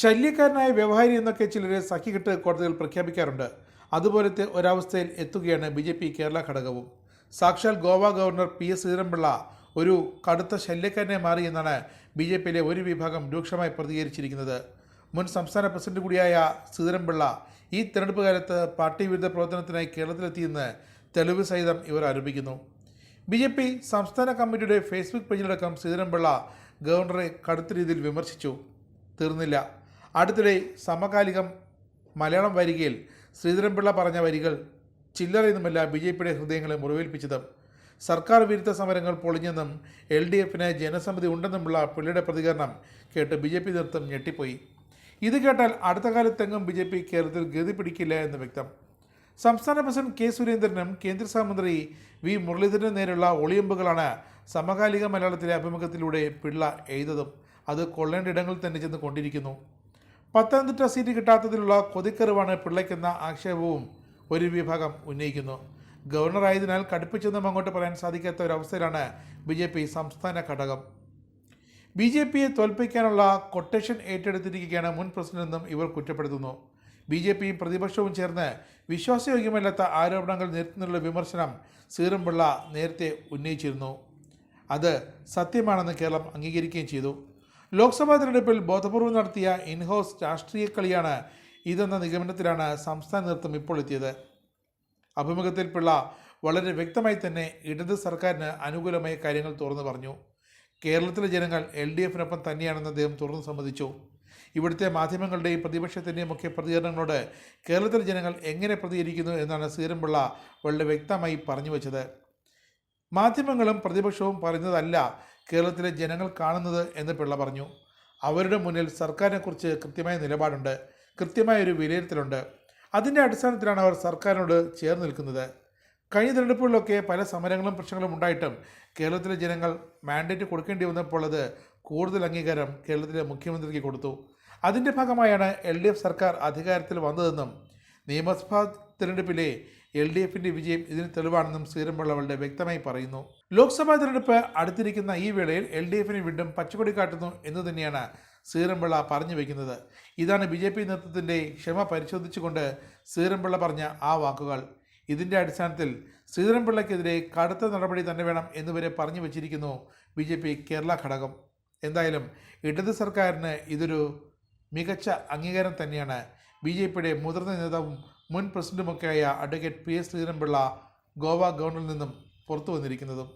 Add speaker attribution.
Speaker 1: ശല്യക്കാരനായ വ്യവഹാരി എന്നൊക്കെ ചിലരെ സഖ്യകെട്ട് കോടതികൾ പ്രഖ്യാപിക്കാറുണ്ട്. അതുപോലത്തെ ഒരവസ്ഥയിൽ എത്തുകയാണ് ബി ജെ പി കേരള ഘടകവും. സാക്ഷാൽ Goa governor P S Sreedharanpillai ഒരു കടുത്ത ശല്യക്കാരനെ മാറി എന്നാണ് ബി ജെ പിയിലെ ഒരു വിഭാഗം രൂക്ഷമായി പ്രതികരിച്ചിരിക്കുന്നത്. മുൻ സംസ്ഥാന പ്രസിഡന്റ് കൂടിയായ ശ്രീധരൻപിള്ള ഈ തെരഞ്ഞെടുപ്പ് കാലത്ത് പാർട്ടി വിരുദ്ധ പ്രവർത്തനത്തിനായി കേരളത്തിലെത്തിയെന്ന് തെളിവ് സഹിതം ഇവർ ആരോപിക്കുന്നു. ബി ജെ പി സംസ്ഥാന കമ്മിറ്റിയുടെ ഫേസ്ബുക്ക് പേജിലടക്കം ശ്രീധരൻപിള്ള ഗവർണറെ കടുത്ത രീതിയിൽ വിമർശിച്ചു. തീർന്നില്ല. അടുത്തിടെ സമകാലികം മലയാളം വരികയിൽ ശ്രീധരൻപിള്ള പറഞ്ഞ വരികൾ ചില്ലറയൊന്നുമല്ല ബി ജെ പിയുടെ ഹൃദയങ്ങളെ മുറിവേൽപ്പിച്ചതും. സർക്കാർ വിരുദ്ധ സമരങ്ങൾ പൊളിഞ്ഞെന്നും എൽ ഡി എഫിന് ജനസമിതി ഉണ്ടെന്നുമുള്ള പിള്ളയുടെ പ്രതികരണം കേട്ട് ബി ജെ പി നേതൃത്വം ഞെട്ടിപ്പോയി. ഇത് കേട്ടാൽ അടുത്ത കാലത്തെങ്ങും ബി ജെ പി കേരളത്തിൽ ഗതി പിടിക്കില്ല എന്ന് വ്യക്തം. സംസ്ഥാന പ്രസിഡന്റ് കെ സുരേന്ദ്രനും കേന്ദ്ര സഹമന്ത്രി വി മുരളീധരനും നേരെയുള്ള ഒളിയമ്പുകളാണ് സമകാലിക മലയാളത്തിലെ അഭിമുഖത്തിലൂടെ പിള്ള എഴുതതും. അത് കൊള്ളേണ്ട ഇടങ്ങളിൽ തന്നെ ചെന്ന് കൊണ്ടിരിക്കുന്നു. പത്തനംതിട്ട സീറ്റ് കിട്ടാത്തതിലുള്ള കൊതിക്കറിവാണ് പിള്ളയ്ക്കെന്ന ആക്ഷേപവും ഒരു വിഭാഗം ഉന്നയിക്കുന്നു. ഗവർണറായതിനാൽ കടുപ്പിച്ചൊന്നും അങ്ങോട്ട് പറയാൻ സാധിക്കാത്ത ഒരവസ്ഥയിലാണ് ബി ജെ പി സംസ്ഥാന ഘടകം. ബി ജെ പിയെ തോൽപ്പിക്കാനുള്ള കൊട്ടേഷൻ ഏറ്റെടുത്തിരിക്കുകയാണ് മുൻ പ്രസിഡന്റെന്നും ഇവർ കുറ്റപ്പെടുത്തുന്നു. ബി ജെ പിയും പ്രതിപക്ഷവും ചേർന്ന് വിശ്വാസയോഗ്യമല്ലാത്ത ആരോപണങ്ങൾ നിരത്തുന്നുള്ള വിമർശനം സീറംപിള്ള നേരത്തെ ഉന്നയിച്ചിരുന്നു. അത് സത്യമാണെന്ന് കേരളം അംഗീകരിക്കുകയും ചെയ്തു. ലോക്സഭാ തെരഞ്ഞെടുപ്പിൽ ബോധപൂർവം നടത്തിയ ഇൻഹൗസ് രാഷ്ട്രീയ കളിയാണ് ഇതെന്ന നിഗമനത്തിലാണ് സംസ്ഥാന നേതൃത്വം ഇപ്പോൾ എത്തിയത്. അഭിമുഖത്തിൽ പിള്ള വളരെ വ്യക്തമായി തന്നെ ഇടത് സർക്കാരിന് അനുകൂലമായ കാര്യങ്ങൾ തുറന്നു പറഞ്ഞു. കേരളത്തിലെ ജനങ്ങൾ എൽ ഡി എഫിനൊപ്പം തന്നെയാണെന്ന് അദ്ദേഹം തുറന്നു സമ്മതിച്ചു. ഇവിടുത്തെ മാധ്യമങ്ങളുടെയും പ്രതിപക്ഷത്തിന്റെയും ഒക്കെ പ്രതികരണങ്ങളോട് കേരളത്തിലെ ജനങ്ങൾ എങ്ങനെ പ്രതികരിക്കുന്നു എന്നാണ് സീരംപിള്ള വളരെ വ്യക്തമായി പറഞ്ഞു വച്ചത്. മാധ്യമങ്ങളും പ്രതിപക്ഷവും പറയുന്നതല്ല കേരളത്തിലെ ജനങ്ങൾ കാണുന്നത് എന്ന് പിള്ള പറഞ്ഞു. അവരുടെ മുന്നിൽ സർക്കാരിനെക്കുറിച്ച് കൃത്യമായ നിലപാടുണ്ട്. കൃത്യമായ ഒരു വിലയിരുത്തലുണ്ട്. അതിന്റെ അടിസ്ഥാനത്തിലാണ് അവർ സർക്കാരിനോട് ചേർന്ന് നിൽക്കുന്നത്. കഴിഞ്ഞ തിരഞ്ഞെടുപ്പുകളിലൊക്കെ പല സമരങ്ങളും പ്രശ്നങ്ങളും ഉണ്ടായിട്ടും കേരളത്തിലെ ജനങ്ങൾ മാൻഡേറ്റ് കൊടുക്കേണ്ടി വന്നപ്പോൾ അത് കൂടുതൽ അംഗീകാരം കേരളത്തിലെ മുഖ്യമന്ത്രിക്ക് കൊടുത്തു. അതിന്റെ ഭാഗമായാണ് എൽ സർക്കാർ അധികാരത്തിൽ വന്നതെന്നും നിയമസഭാ തിരഞ്ഞെടുപ്പിലെ എൽ ഡി എഫിന്റെ വിജയം ഇതിന് തെളിവാണെന്നും ശ്രീരംപിള്ളവളുടെ വ്യക്തമായി പറയുന്നു. ലോക്സഭാ തിരഞ്ഞെടുപ്പ് അടുത്തിരിക്കുന്ന ഈ വേളയിൽ എൽ ഡി എഫിന് വീണ്ടും പച്ചക്കൊടി കാട്ടുന്നു എന്ന് തന്നെയാണ് ശ്രീരംപിള്ള പറഞ്ഞു വയ്ക്കുന്നത് ഇതാണ് ബി ജെ പി നേതൃത്വത്തിന്റെ ക്ഷമ പരിശോധിച്ചുകൊണ്ട് ശ്രീരംപിള്ള പറഞ്ഞ ആ വാക്കുകൾ. ഇതിന്റെ അടിസ്ഥാനത്തിൽ ശ്രീധരൻപിള്ളയ്ക്കെതിരെ കടുത്ത നടപടി തന്നെ വേണം എന്നുവരെ പറഞ്ഞു വച്ചിരിക്കുന്നു ബി ജെ പി കേരള ഘടകം. എന്തായാലും ഇടത് സർക്കാരിന് ഇതൊരു മികച്ച അംഗീകാരം തന്നെയാണ് ബി ജെ പിയുടെ മുതിർന്ന നേതാവും മുൻ പ്രസിഡന്റുമൊക്കെയായ advocate P S Sreedharanpillai Goa ഗവർണറിൽ നിന്നും പുറത്തു വന്നിരിക്കുന്നതും